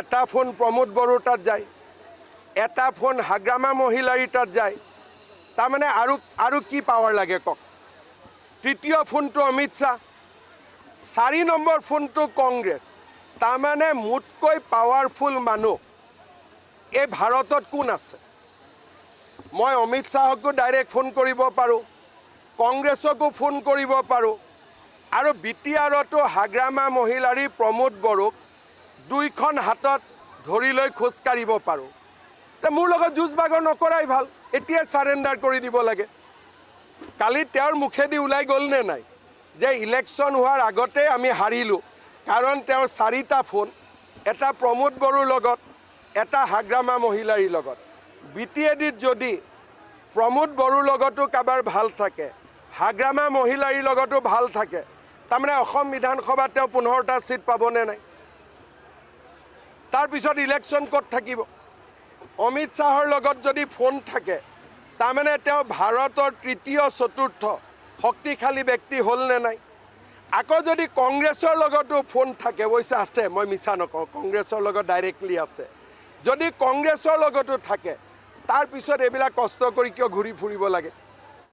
এটা ফোন প্ৰমোদ বড়োৰ তাত যায়। এটা ফোন হাগ্ৰামা মহিলাৰী তাত যায়। তাৰমানে আৰু আৰু কি পাৱাৰ লাগে কওক? তৃতীয় ফোনটো অমিত শ্বাহ। চাৰি নম্বৰ ফোনটো কংগ্ৰেছ। তাৰমানে মোতকৈ পাৱাৰফুল মানুহ এই ভাৰতত কোন আছে? মই অমিত শ্বাহকো ডাইৰেক্ট ফোন কৰিব পাৰোঁ কংগ্ৰেছকো ফোন কৰিব পাৰোঁ আৰু বি টি আৰতো হাগ্ৰামা মহিলাৰী প্ৰমোদ বড়োক দুইখন হাতত ধৰি লৈ খোজকাঢ়িব পাৰোঁ। মোৰ লগত যুঁজ বাগৰ নকৰাই ভালো, এতিয়াই চাৰেণ্ডাৰ কৰি দিব লাগে। কালি তেওঁৰ মুখেদি ওলাই গ'লনে নাই? যে ইলেকশ্যন হোৱাৰ আগতে আমি হাৰিলোঁ, কাৰণ তেওঁৰ চাৰিটা ফোন, এটা প্ৰমোদ বড়োৰ লগত, এটা হাগ্ৰামা মহিলাৰীৰ লগত। বি টি এ যদি প্ৰমোদ বড়োৰ লগতো কাৰোবাৰ ভালো থাকে, হাগ্ৰামা মহিলাৰীৰ লগতো ভালো থাকে, তাৰমানে অসম বিধানসভাত তেওঁ পোন্ধৰটা ছিট পাবনে নাই? তাৰপিছত ইলেকশ্যন ক'ত থাকিব? অমিত শ্বাহৰ লগত যদি ফোন থাকে, তাৰমানে তেওঁ ভাৰতৰ তৃতীয় চতুৰ্থ শক্তিশালী ব্যক্তি হ'লনে নাই? আকৌ যদি কংগ্ৰেছৰ লগতো ফোন থাকে, অৱশ্যে আছে, মই মিছা নকওঁ, কংগ্ৰেছৰ লগত ডাইৰেক্টলি আছে। যদি কংগ্ৰেছৰ লগতো থাকে তাৰপিছত এইবিলাক কষ্ট কৰি কিয় ঘূৰি ফুৰিব লাগে?